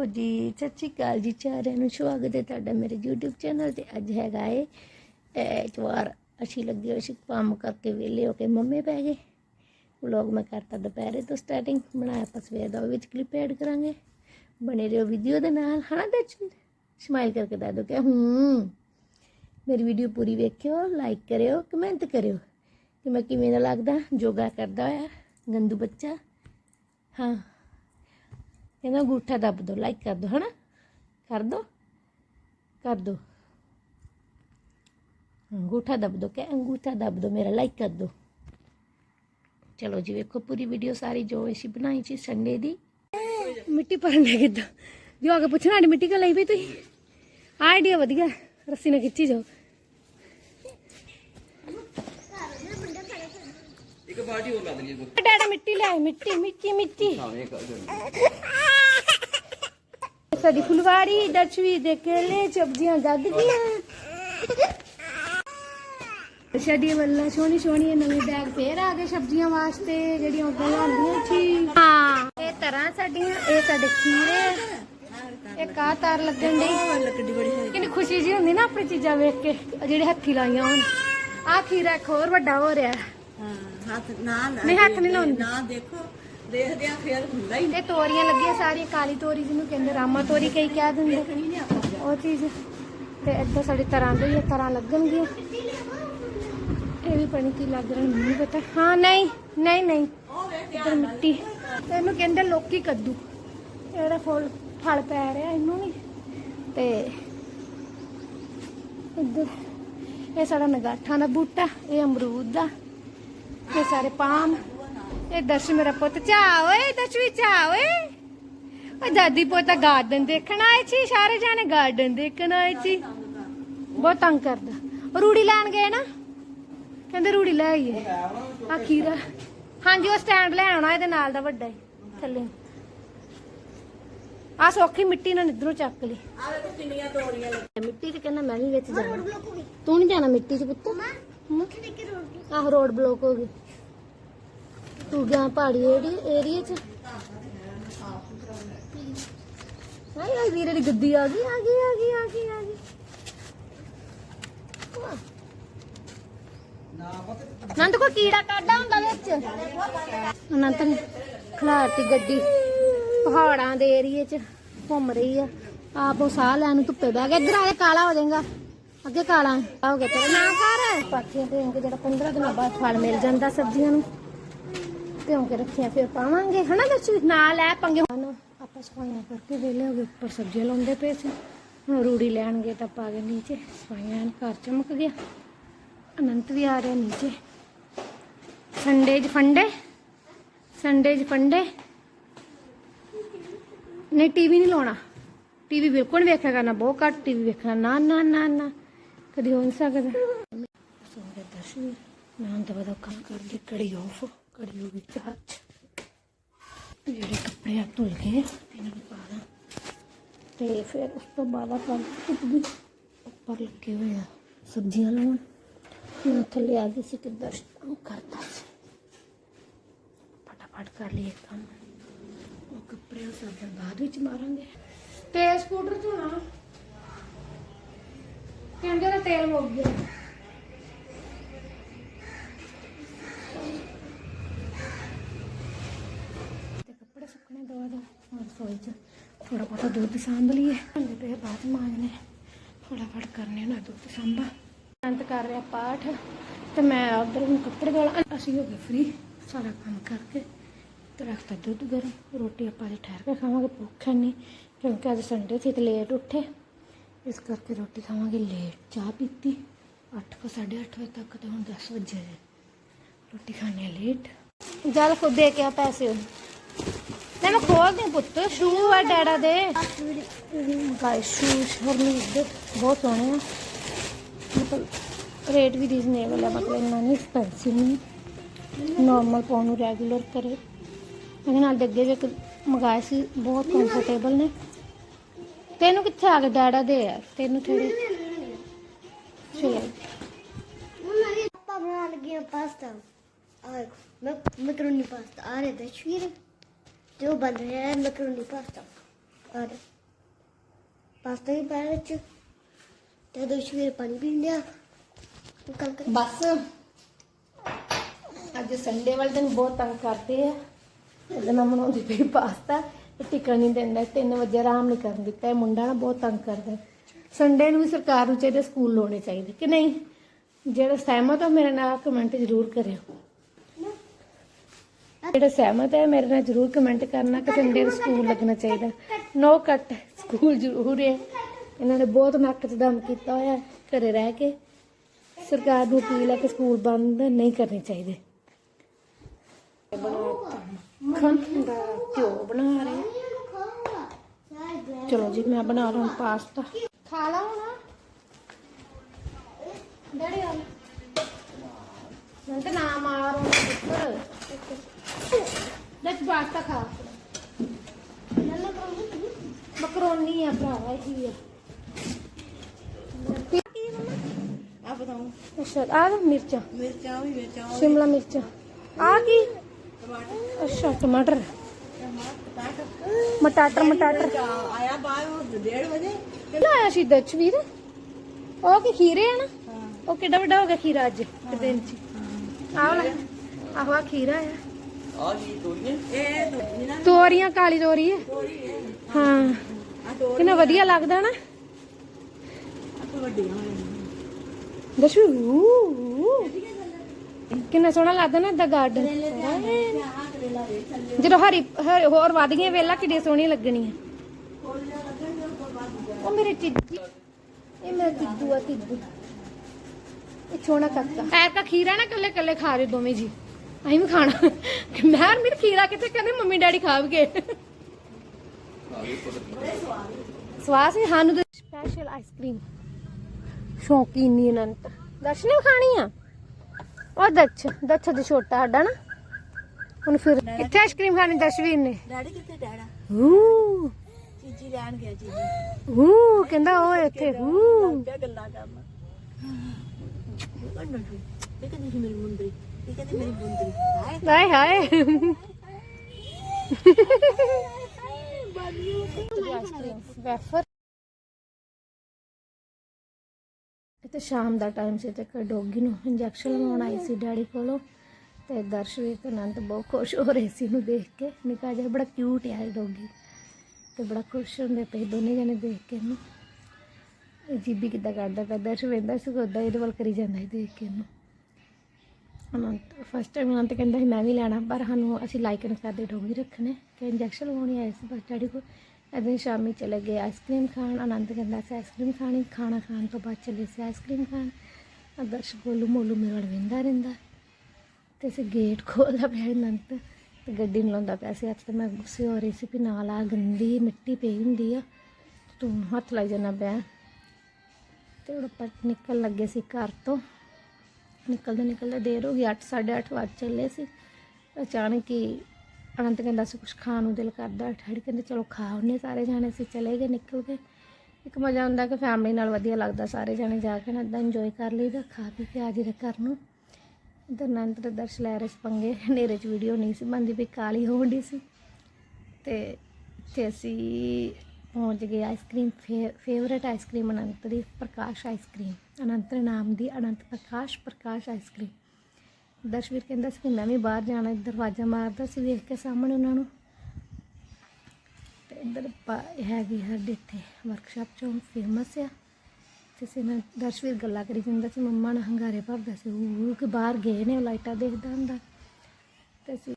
ਲਓ ਜੀ, ਸਤਿ ਸ਼੍ਰੀ ਅਕਾਲ ਜੀ, ਸਾਰਿਆਂ ਨੂੰ ਸਵਾਗਤ ਹੈ ਤੁਹਾਡਾ ਮੇਰੇ YouTube ਚੈਨਲ ਤੇ। ਅੱਜ ਹੈਗਾ ਏ ਐਤਵਾਰ, ਅਸੀਂ ਲੱਗੇ ਹੋਏ ਸੀ ਕੰਮ ਕਰਕੇ ਵਿਹਲੇ ਹੋ ਕੇ। ਮੰਮੇ ਪੈ ਗਏ। ਵਲੌਗ ਮੈਂ ਕਰਤਾ ਦੁਪਹਿਰੇ ਤੋਂ ਸਟਾਰਟਿੰਗ ਬਣਾਇਆ ਆਪਾਂ ਸਵੇਰ ਦਾ, ਉਹ ਵਿੱਚ ਕਲਿੱਪ ਐਡ ਕਰਾਂਗੇ। ਬਣੇ ਰਹੋ ਵੀਡੀਓ ਦੇ ਨਾਲ, ਹਨਾ ਦੱਸ ਸਮਾਈਲ ਕਰਕੇ ਦੱਸ ਦਿਓ ਕਿ ਹੂੰ। ਮੇਰੀ ਵੀਡੀਓ ਪੂਰੀ ਵੇਖਿਓ ਲਾਈਕ ਕਰਿਓ ਕਮੈਂਟ ਕਰਿਓ ਕਿ ਮੈਂ ਕਿਵੇਂ ਦਾ ਲੱਗਦਾ, ਯੋਗਾ ਕਰਦਾ ਹੋਇਆ, ਗੰਦੂ ਬੱਚਾ। ਹਾਂ। ਕਹਿੰਦਾ ਅੰਗੂਠਾ ਦੱਬ ਦੋ ਲਾਈਕ ਕਰ ਦੋ, ਹਨਾ? ਕਰ ਦੋ? ਕਰ ਦੋ। ਅੰਗੂਠਾ ਦੱਬ ਦੋ ਕਿ ਅੰਗੂਠਾ ਦੱਬ ਦੋ, ਮੇਰਾ ਲਾਈਕ ਕਰ ਦੋ। ਚਲੋ ਜੀ, ਵੇਖੋ ਪੂਰੀ ਵੀਡੀਓ ਸਾਰੀ ਜੋ ਅਸੀਂ ਬਣਾਈ ਸੀ ਸੰਡੇ ਦੀ। ਮਿੱਟੀ ਭਰਨ ਦੇ ਕਿੱਦਾਂ ਜੋ ਆ ਕੇ ਪੁੱਛਣਾ ਆਡੀ ਮਿੱਟੀ ਕਿਉਂ ਲਈ ਵੀ ਤੁਸੀਂ? ਆਈਡੀਆ ਵਧੀਆ, ਰੱਸੀ ਨਾਲ ਖਿੱਚੀ ਜਾਓ। ਇੱਕ ਬਾਲਟੀ ਹੋਰ ਲਾ ਦੇਣੀ ਡਾਡਾ ਮਿੱਟੀ ਲੈ ਆਏ, ਮਿੱਟੀ ਮਿੱਟੀ। ਮਿੱਟੀ। ਸਾਡੀ ਫੁਲਵਾਰੀ ਦਰਸ਼ਵੀ ਦੇ ਕੇਲੇ ਸਬਜ਼ੀਆਂ ਗੱਗ ਗਈਆਂ ਸਾਡੀ ਵੱਲਾ ਸੋਹਣੀ ਸੋਹਣੀ ਨਵੇਂ ਬੈਗ ਫੇਰ ਆ ਗਏ ਸਬਜ਼ੀਆਂ ਵਾਸਤੇ ਜਿਹੜੀਆਂ ਉਦੋਂ ਲਿਆਂਦੀਆਂ ਸੀ। ਹਾਂ। ਇਹ ਤਰ੍ਹਾਂ ਸਾਡੀਆਂ ਇਹ ਸਾਡੇ ਖੀਰੇ ਇਹ ਕਾ ਤਾਰ ਲੱਗਣ ਦੀ ਹੈ। ਕਿੰਨੀ ਖੁਸ਼ੀ ਜੀ ਹੁੰਦੀ ਨਾ ਆਪਣੀ ਚੀਜ਼ਾਂ ਵੇਖ ਕੇ ਜਿਹੜੇ ਹੱਥੀ ਲਾਈਆਂ ਹੋਣ। ਆ ਖੀਰਾ ਇੱਕ ਹੋਰ ਵੱਡਾ ਹੋ ਰਿਹਾ। ਹਾਂ ਹੱਥ ਨਾ ਨਹੀਂ, ਹੱਥ ਨਹੀਂ ਲਾਉਂਦੀ। ਨਾ ਦੇਖੋ ਦੇਖਦੇ ਆ ਫੇਰ ਹੁੰਦਾ ਹੀ ਇਹ ਤੋਰੀਆਂ ਲੱਗੀਆਂ ਸਾਰੀਆਂ ਕਾਲੀ ਤੋਰੀ ਜਿਹਨੂੰ ਕਹਿੰਦੇ ਰਾਮਾ ਤੋਰੀ ਕਈ ਕਹਿ ਦਿੰਦੇ। ਨਹੀਂ ਆਪਾਂ ਉਹ ਚੀਜ਼ ਤੇ ਇੱਧਰ ਸਾਡੀ ਤਰ੍ਹਾਂ ਦੀ ਇਹ ਤਰ੍ਹਾਂ ਲੱਗਣਗੀਆਂ। ਇਹ ਵੀ ਪਣੀ ਕੀ ਲੱਗ ਰਿਹਾ ਮੈਨੂੰ ਨਹੀਂ ਪਤਾ। ਹਾਂ ਨਹੀਂ ਨਹੀਂ ਨਹੀਂ। ਉਹ ਵੇਖ ਇੱਧਰ ਮਿੱਟੀ। ਤੇ ਇਹਨੂੰ ਕਹਿੰਦੇ ਲੋਕੀ ਕੱਦੂ। ਇਹਦਾ ਫੁੱਲ ਫਲ ਪੈ ਰਿਹਾ ਇਹਨੂੰ ਨਹੀਂ ਤੇ ਇੱਧਰ ਇਹ ਸਾਡਾ ਨਗਾਠਾਂ ਦਾ ਬੂਟਾ ਇਹ ਅਮਰੂਦ ਦਾ। ਇਹ ਸਾਰੇ ਪਾਮ ਇਹ ਦਰਸ਼ ਮੇਰਾ ਪੁੱਤ ਚਾ ਓਏ ਦਸ਼ਵੀ ਚਾ ਓਏ ਉਹ ਦਾਦੀ ਪੋਤਾ ਗਾਰਡਨ ਦੇਖਣ ਆਏ ਸੀ ਸਾਰੇ ਜਾਣੇ ਗਾਰਡਨ ਦੇਖਣ ਆਏ ਸੀ ਬਹੁਤ ਤੰਗ ਕਰਦਾ ਰੂੜੀ ਲੈਣ ਗਏ ਨਾ ਕਹਿੰਦੇ ਰੂੜੀ ਲੈ ਆਈਏ ਆ ਖੀਰਾ ਹਾਂਜੀ ਉਹ ਸਟੈਂਡ ਲੈ ਆਉਣਾ ਇਹਦੇ ਨਾਲ ਦਾ ਵੱਡਾ ਹੀ ਥੱਲੇ ਆ ਸੌਖੀ ਮਿੱਟੀ ਨਾਲ ਇਧਰੋਂ ਚੱਕ ਲਈ ਕਿੰਨੀਆਂ ਲੱਗੀਆਂ ਮਿੱਟੀ ਤੇ ਕਹਿੰਦਾ ਮੈਂ ਵੀ ਵਿੱਚ ਜਾਣਾ ਤੂੰ ਨਹੀਂ ਜਾਣਾ ਮਿੱਟੀ 'ਚ ਪੁੱਤ ਹਮ? ਆਹ ਰੋਡ ਬਲੌਕ ਹੋ ਗਈ ਤੂੰ ਗਿਆ ਪਹਾੜੀ ਏਰੀਆ 'ਚ। ਹਾਏ ਹਾਏ ਵੀਰੇ ਦੀ ਗੱਡੀ ਆ ਗਈ ਆ ਗਈ ਆ ਗਈ ਆ ਗਈ ਆ ਗਈ। ਨੰਦ ਕੋ ਕੀੜਾ ਕਾਡਾ ਹੁੰਦਾ ਵਿੱਚ। ਅਨੰਤ ਨੇ ਖਲਾਰਤੀ ਗੱਡੀ ਪਹਾੜਾਂ ਦੇ ਏਰੀਏ 'ਚ ਘੁੰਮ ਰਹੀ ਆ। ਆਪ ਉਹ ਸਾਹ ਲੈਣ ਨੂੰ ਧੁੱਪੇ ਬਹਿ ਗਿਆ। ਇਧਰ ਆ ਕਾਲਾ ਹੋ ਜਾਏਗਾ। ਅੱਗੇ ਕਾਲਾ। ਹੋ ਗਿਆ ਤੇਰਾ ਨਾ ਕਰ ਪਾਥੀਆਂ ਤੇ ਜਿਹੜਾ 15 ਦਿਨਾਂ ਬਾਅਦ ਫਲ ਮਿਲ ਜਾਂਦਾ ਸਬਜ਼ੀਆਂ ਨੂੰ। ਭਿਉਂ ਕੇ ਰੱਖਿਆ, ਫਿਰ ਪਾਵਾਂਗੇ, ਹਨਾ ਦੱਸੀ ਨਾ ਲੈ ਪੰਗੇ ਆਪਾਂ ਸਫਾਈਆਂ ਕਰਕੇ ਵੇਲੇ ਹੋ ਗਏ, ਉੱਪਰ ਸਬਜ਼ੀਆਂ ਲਾਉਂਦੇ ਪਏ ਸੀ। ਹੁਣ ਰੂੜੀ ਲੈਣਗੇ ਤਾਂ ਪਾ ਗਏ ਨੀਚੇ, ਸਫਾਈਆਂ ਘਰ ਚਮਕ ਗਿਆ। ਅਨੰਤ ਵੀ ਆ ਰਿਹਾ ਨੀਚੇ। ਸੰਡੇ ਚ ਫੰਡੇ? ਸੰਡੇ ਚ ਫੰਡੇ? ਨਹੀਂ ਟੀਵੀ ਨਹੀਂ ਲਾਉਣਾ। ਟੀਵੀ ਬਿਲਕੁਲ ਵੇਖਿਆ ਕਰਨਾ, ਬਹੁਤ ਘੱਟ ਟੀਵੀ ਵੇਖਣਾ। ਨਾ ਨਾ ਨਾ ਨਾ, ਕਦੀ ਹੋ ਨਹੀਂ ਸਕਦਾ। ਸੋ ਦਰਸ਼ਨ ਮੈਂ ਤਾਂ ਬਦਾ ਕੰਮ ਕਰਦੀ ਕੜੀ ਆਫ ਕੜੀ ਹੋ ਗਈ ਚਾਚ ਜਿਹੜੇ ਕੱਪੜੇ ਆ ਧੁਲ ਗਏ ਇਹਨਾਂ ਨੂੰ ਪਾ ਦਾਂ। ਤੇ ਫਿਰ ਉਸ ਤੋਂ ਬਾਅਦ ਆਪਾਂ ਧੁੱਪ ਉੱਪਰ ਲੱਗੇ ਹੋਏ ਆ, ਸਬਜ਼ੀਆਂ ਲਾਉਣ। ਮੈਂ ਥੱਲੇ ਆ ਗਈ ਸੀ ਕਿ ਦਰਸ਼ਨ ਕਰਦਾ ਸੀ। ਫਟਾਫਟ ਕਰ ਲਈਏ ਕੰਮ। ਉਹ ਕੱਪੜੇ ਸਾਬਣ ਬਾਅਦ ਵਿੱਚ ਮਾਰਾਂਗੇ। ਤੇ ਸਕੂਟਰ ਧੋਣਾ ਕਹਿੰਦੇ ਤੇਲ ਮੁੱਕ ਗਿਆ ਤੇ ਕੱਪੜੇ ਰਸੋਈ ਚ ਥੋੜਾ ਬਹੁਤਾ ਦੁੱਧ ਸਾਂਭ ਲਈਏ। ਹੰਦੇ ਪਏ ਬਾਅਦ ਮਾਂਜਨੇ ਫਟਾਫਟ ਕਰਨੇ ਨਾ ਦੁੱਧ ਸਾਂਭਾ। ਅੰਤ ਕਰ ਰਿਹਾ ਪਾਠ। ਤੇ ਮੈਂ ਉਧਰ ਨੂੰ ਕੱਪੜੇ ਧੋਲਾ ਅਸੀਂ ਹੋ ਗਏ ਫ੍ਰੀ ਸਾਰਾ ਕੰਮ ਕਰਕੇ ਤੇ ਰੱਖਤਾ ਦੁੱਧ ਗਰਮ। ਰੋਟੀ ਆਪਾਂ ਅੱਜ ਠਹਿਰ ਕੇ ਖਾਵਾਂਗੇ, ਭੁੱਖ ਨਹੀਂ ਕਿਉਂਕਿ ਅੱਜ ਸੰਡੇ ਸੀ ਤੇ ਲੇਟ ਉੱਠੇ। ਇਸ ਕਰਕੇ ਰੋਟੀ ਖਾਵਾਂਗੇ ਲੇਟ ਚਾਹ ਪੀਤੀ। 8 ਕੋ 8:30 ਵਜੇ ਤੱਕ ਤੇ ਹੁਣ 10 ਵਜੇ ਹੈ ਰੋਟੀ ਖਾਣੇ ਲੇਟ ਜਲ ਖੁਦ ਦੇ ਕੇ ਆ ਪੈਸੇ। ਲੈ ਮੈਂ ਖੋਲ ਦੇ ਪੁੱਤ ਸ਼ੂ ਆ ਡੈਡਾ ਦੇ। ਗਾਇਸ ਸ਼ੂ ਹਰਮੀਤ ਦੇ ਬਹੁਤ ਸੋਹਣੇ ਆ। ਮਤਲਬ ਰੇਟ ਵੀ ਰੀਜ਼ਨੇਬਲ ਹੈ ਮਤਲਬ ਇੰਨਾ ਨਹੀਂ ਐਕਸਪੈਂਸਿਵ ਨਹੀਂ। ਨਾਰਮਲ ਪਾਉਣ ਨੂੰ ਰੈਗੂਲਰ ਕਰੇ। ਇਹਦੇ ਨਾਲ ਦੇ ਅੱਗੇ ਵੀ ਇੱਕ ਮੰਗਾਏ ਸੀ ਬਹੁਤ ਕੰਫਰਟੇਬਲ ਨੇ। ਤੈਨੂੰ ਕਿੱਥੇ ਆ ਗਏ ਡੈਡਾ ਦੇ ਯਾਰ? ਤੈਨੂੰ ਥੋੜੀ ਚਲੋ। ਪਾਪਾ ਬਣਾ ਲਗੇ ਪਾਸਤਾ ਆ ਮੈਕਰੋਨੀ ਪਾਸਤਾ ਆ ਰਿਹਾ ਤਸਵੀਰ ਜੋ ਬਣ ਰਿਹਾ ਹੈ ਮੈਕਰੋਨੀ ਪਾਸਤਾ ਔਰ ਪਾਸਤਾ ਵੀ ਪਾਇਆ ਵਿੱਚ ਤੇ ਦੁਸ਼ਵੀਰ ਪਾਣੀ ਪੀਣ ਲਿਆ ਕੱਲ ਕਰ ਬਸ ਅੱਜ ਸੰਡੇ ਵਾਲੇ ਦਿਨ ਬਹੁਤ ਤੰਗ ਕਰਦੇ ਆ ਉਹਦੇ ਮੈਂ ਬਣਾਉਂਦੀ ਪਈ ਪਾਸਤਾ ਤੇ ਟਿਕਣ ਨਹੀਂ ਦਿੰਦਾ 3 ਵਜੇ ਆਰਾਮ ਨਹੀਂ ਕਰਨ ਦਿੱਤਾ ਇਹ ਮੁੰਡਾ ਨਾ ਬਹੁਤ ਤੰਗ ਕਰਦਾ ਸੰਡੇ ਨੂੰ ਵੀ ਸਰਕਾਰ ਨੂੰ ਚਾਹੀਦਾ ਸਕੂਲ ਲਾਉਣੇ ਚਾਹੀਦੇ ਕਿ ਨਹੀਂ ਜਿਹੜਾ ਸਹਿਮਤ ਹੋ ਮੇਰੇ ਨਾਲ ਕਮੈਂਟ ਜ਼ਰੂਰ ਕਰਿਓ ਜਿਹੜਾ ਸਹਿਮਤ ਹੈ, ਮੇਰੇ ਨਾਲ ਜ਼ਰੂਰ ਕਮੈਂਟ ਕਰਨਾ ਕਿ ਸੰਡੇ ਸਕੂਲ ਲੱਗਣਾ ਚਾਹੀਦਾ। ਨੋ ਕੱਟ ਸਕੂਲ ਜ਼ਰੂਰ ਹੈ। ਇਹਨਾਂ ਨੇ ਬਹੁਤ ਨੱਕ 'ਚ ਦਮ ਕੀਤਾ ਹੋਇਆ ਘਰੇ ਰਹਿ ਕੇ। ਸਰਕਾਰ ਨੂੰ ਅਪੀਲ ਹੈ ਕਿ ਸਕੂਲ ਬੰਦ ਨਹੀਂ ਕਰਨੇ ਚਾਹੀਦੇ। ਮੱਖਣ ਦਾ ਘਿਓ ਬਣਾ ਰਹੇ ਚਲੋ ਜੀ, ਮੈਂ ਬਣਾ ਰਹਾ ਹਾਂ ਪਾਸਤਾ। ਖਾ ਲਾ ਹੁਣ। ਡੈਡੀ ਆ ਮੈਂ ਨਾ ਮਾਰ ਪੁੱਤਰ ਲੈ ਪਾਸਤਾ ਖਾ। ਮਕਰੋਨੀ ਆ ਭਰਾਵਾ ਇਹ ਆ? ਆ ਬਤਾਉ। ਅੱਛਾ ਆ ਮਿਰਚਾਂ। ਮਿਰਚਾਂ ਵੀ ਮਿਰਚਾਂ ਸ਼ਿਮਲਾ ਮਿਰਚ। ਆ ਕੀ? ਟਮਾਟਰ। ਅੱਛਾ ਟਮਾਟਰ। ਮਟਾਟਰ ਮਟਾਟਰ। ਆਇਆ ਬਾਹਰ 1:30 ਵਜੇ। ਕਿਹੜਾ ਆਇਆ ਸੀ ਦਚਵੀਰ ਉਹ ਕੀ ਖੀਰੇ ਆ ਨਾ? ਉਹ ਕਿੱਡਾ ਵੱਡਾ ਹੋ ਗਿਆ ਖੀਰਾ ਅੱਜ ਇੱਕ ਦਿਨ ਚ। ਆਹ ਲੈ ਆਹੋ ਆਹ ਖੀਰਾ ਆ। ਆ ਜੀ ਤੋਰੀਆਂ। ਇਹ ਤੋਰੀ ਨਾ। ਤੋਰੀਆਂ ਕਾਲੀ ਤੋਰੀ ਹੈ। ਹੈ ਹਾਂ। ਆ ਤੋਰੀ ਕਿੰਨਾ ਵਧੀਆ ਲੱਗਦਾ ਨਾ। ਦਸ਼ੂ ਕਿੰਨਾ ਸੋਹਣਾ ਲੱਗਦਾ ਨਾ ਦਾ ਗਾਰਡਨ ਜਦੋਂ ਹਰੀ ਹਰੀ- ਹੋਰ ਵੱਧ ਗਈਆਂ ਵੇਲਾ ਕਿੱਡੀ ਸੋਹਣੀ ਲੱਗਣੀ ਹੈ ਉਹ ਮੇਰੇ ਚਿੱਦੂ ਇਹ ਮੇਰਾ ਚਿੱਦੂ ਆ ਚਿੱਦੂ ਇਹ ਛੋਣਾ ਕੱਕਾ। ਐਰ ਕਾ ਖੀਰਾ ਨਾ ਕੱਲੇ ਕੱਲੇ ਖਾ ਰਹੇ ਦੋਵੇਂ ਜੀ। ਅਸੀਂ ਵੀ ਖਾਣਾ। ਮੈਂ ਮੇਰਾ ਖੀਰਾ ਕਿੱਥੇ? ਕਹਿੰਦੇ ਮੰਮੀ ਡੈਡੀ ਖਾਵਗੇ ਸਵਾਦ ਸੀ। ਸਾਨੂੰ ਸਪੈਸ਼ਲ ਆਈਸਕ੍ਰੀਮ ਸ਼ੌਕੀਨੀ ਅਨੰਤ ਦਰਸ਼ਨ ਨੇ ਵੀ ਖਾਣੀ ਆ? ਉਹ ਦੱਛ ਦੱਛ ਦੇ ਛੋਟਾ ਸਾਡਾ ਨਾ। ਹੁਣ ਫਿਰ ਕਿੱਥੇ ਆਈਸਕ੍ਰੀਮ ਖਾਣੀ ਦਰਸ਼ਵੀਰ ਨੇ? ਡੈਡੀ ਕਿੱਥੇ ਡੈਡਾ? ਹੂ। ਚੀਜੀ ਲੈਣ ਗਿਆ ਚੀਜੀ। ਹੂ ਕਹਿੰਦਾ ਉਹ ਇੱਥੇ ਹੂ। ਗੱਲਾਂ ਕਰਨਾ। ਨੂੰ ਇਹ ਕਹਿੰਦੀ ਸੀ ਮੇਰੀ ਮੁੰਦਰੀ। ਇਹ ਕਹਿੰਦੀ ਮੇਰੀ ਮੁੰਦਰੀ ਹਾਏ ਹਾਏ। ਹਾਏ ਵੈਫਰ ਇਹ ਸ਼ਾਮ ਦਾ ਟਾਈਮ ਸੀ, ਤੇ ਡੋਗੀ ਨੂੰ ਇੰਜੈਕਸ਼ਨ ਲਗਾਉਣ ਆਈ ਸੀ ਡੈਡੀ ਕੋਲੋਂ, ਤੇ ਦਰਸ਼ਵੀਰ ਤੇ ਅਨੰਤ ਬਹੁਤ ਖੁਸ਼ ਹੋ ਰਹੇ ਸੀ ਇਹਨੂੰ ਦੇਖ ਕੇ। ਨਿੱਕਾ ਜਿਹਾ ਬੜਾ ਕਿਊਟ ਹੈ ਡੋਗੀ। ਤੇ ਬੜਾ ਖੁਸ਼ ਹੁੰਦੇ ਪਏ ਦੋਨੇ ਜਣੇ ਦੇਖ ਕੇ ਇਹਨੂੰ। ਇਹ ਜੀਬੀ ਕਿੱਦਾਂ ਕਰਦਾ ਪਿਆ, ਦਰਸ਼ ਵੇਂਦਾ ਸੀ ਉਹਦਾ ਇਹਦੇ ਵੱਲ ਕਰੀ ਜਾਂਦਾ ਸੀ ਦੇਖ ਕੇ ਇਹਨੂੰ। ਅਨੰਤ ਫਸਟ ਟਾਈਮ ਅਨੰਤ ਕਹਿੰਦਾ ਸੀ, ਮੈਂ ਵੀ ਲੈਣਾ, ਪਰ ਸਾਨੂੰ ਅਸੀਂ ਲਾਈਕ ਨਹੀਂ ਕਰਦੇ ਡੋਗੀ ਰੱਖਣੇ ਕਿ ਇੰਜੈਕਸ਼ਨ ਲਵਾਉਣੀ ਆਏ ਸੀ ਬਸ ਡੈਡੀ ਕੋਲ ਇਦਾਂ ਸ਼ਾਮੀ ਚਲੇ ਗਏ ਆਈਸਕ੍ਰੀਮ ਖਾਣ। ਅਨੰਤ ਕਹਿੰਦਾ ਸੀ ਆਈਸਕ੍ਰੀਮ ਖਾਣੀ, ਖਾਣਾ ਖਾਣ ਤੋਂ ਬਾਅਦ ਚਲੇ ਸੀ ਆਈਸਕ੍ਰੀਮ ਖਾਣ। ਅਦਰਸ਼ ਗੋਲੂ ਮੋਲੂ ਮੇਰੇ ਵੱਲ ਵੇਂਦਾ ਰਹਿੰਦਾ, ਤੇ ਅਸੀਂ ਗੇਟ ਖੋਲਦਾ ਪਿਆ ਅਨੰਤ, ਤੇ ਗੱਡੀ ਨੂੰ ਲਾਉਂਦਾ ਪਿਆ ਸੀ। ਹੱਥ ਤੇ ਮੈਂ ਗੁੱਸੇ ਹੋ ਰਹੀ ਸੀ ਵੀ ਨਾਲ ਆ ਗੰਦੀ ਮਿੱਟੀ ਪਈ ਹੁੰਦੀ ਆ, ਤੂੰ ਹੱਥ ਲਾਈ ਜਾਣਾ ਪਿਆ। ਤੇ ਉਹ ਆਪਾਂ ਨਿਕਲ ਲੱਗੇ ਸੀ ਘਰ ਤੋਂ। ਨਿਕਲਦੇ ਨਿਕਲਦੇ ਦੇਰ ਹੋ ਗਈ 8 8:30 ਵਜੇ ਚੱਲੇ ਸੀ। ਅਚਾਨਕ ਹੀ ਅਨੰਤ ਕਹਿੰਦਾ ਸੀ ਕੁਝ ਖਾਣ ਨੂੰ ਦਿਲ ਕਰਦਾ। ਠਹਿਰ ਕਹਿੰਦੇ, ਚਲੋ ਖਾ ਉਹਨੇ ਸਾਰੇ ਜਾਣੇ ਸੀ ਚਲੇ ਗਏ, ਨਿਕਲ ਗਏ। ਇੱਕ ਮਜ਼ਾ ਹੁੰਦਾ ਕਿ ਫੈਮਿਲੀ ਨਾਲ ਵਧੀਆ ਲੱਗਦਾ, ਸਾਰੇ ਜਾਣੇ ਜਾ ਕੇ ਨਾ ਇਦਾਂ ਇੰਜੋਏ ਕਰ ਲਈਦਾ, ਖਾ ਪੀ ਕੇ ਆ ਜੀਦਾ ਘਰ ਨੂੰ। ਇਧਰ ਅਨੰਤ ਦੇ ਦਰਸ਼ ਲੈ ਰਹੇ ਸੀ ਪੰਗੇ, ਹਨੇਰੇ 'ਚ ਵੀਡੀਓ ਨਹੀਂ ਸੀ ਬੰਦੀ ਵੀ ਕਾਲੀ ਹੋਣ ਡਈ ਸੀ। ਤੇ ਇੱਥੇ ਅਸੀਂ ਪਹੁੰਚ ਗਏ ice cream favourite ice cream Anant ਦੀ, ਪ੍ਰਕਾਸ਼ ਆਈਸਕ੍ਰੀਮ ਅਨੰਤ ਨਾਮ ਦੀ ਅਨੰਤ ਪ੍ਰਕਾਸ਼ ਪ੍ਰਕਾਸ਼ ਆਈਸਕ੍ਰੀਮ ਦਰਸ਼ਵੀਰ ਕਹਿੰਦਾ ਸੀ ਕਿ ਮੈਂ ਵੀ ਬਾਹਰ ਜਾਣਾ ਦਰਵਾਜ਼ਾ ਮਾਰਦਾ ਸੀ, ਵੇਖ ਕੇ ਸਾਹਮਣੇ ਉਹਨਾਂ ਨੂੰ। ਤੇ ਇੱਧਰ ਹੈਗੀ ਸਾਡੇ ਇੱਥੇ ਵਰਕਸ਼ਾਪ ਚੋਂ ਫੇਮਸ ਆ। ਤੇ ਸੀ ਮੈਂ ਦਰਸ਼ਵੀਰ ਗੱਲਾਂ ਕਰੀ ਜਾਂਦਾ ਸੀ, ਮੰਮਾ ਨਾਲ ਹੰਗਾਰੇ ਭਰਦਾ ਸੀ, ਉਹ ਕਿ ਬਾਹਰ ਗਏ ਨੇ, ਉਹ ਲਾਈਟਾਂ ਦੇਖਦਾ ਹੁੰਦਾ। ਤੇ ਅਸੀਂ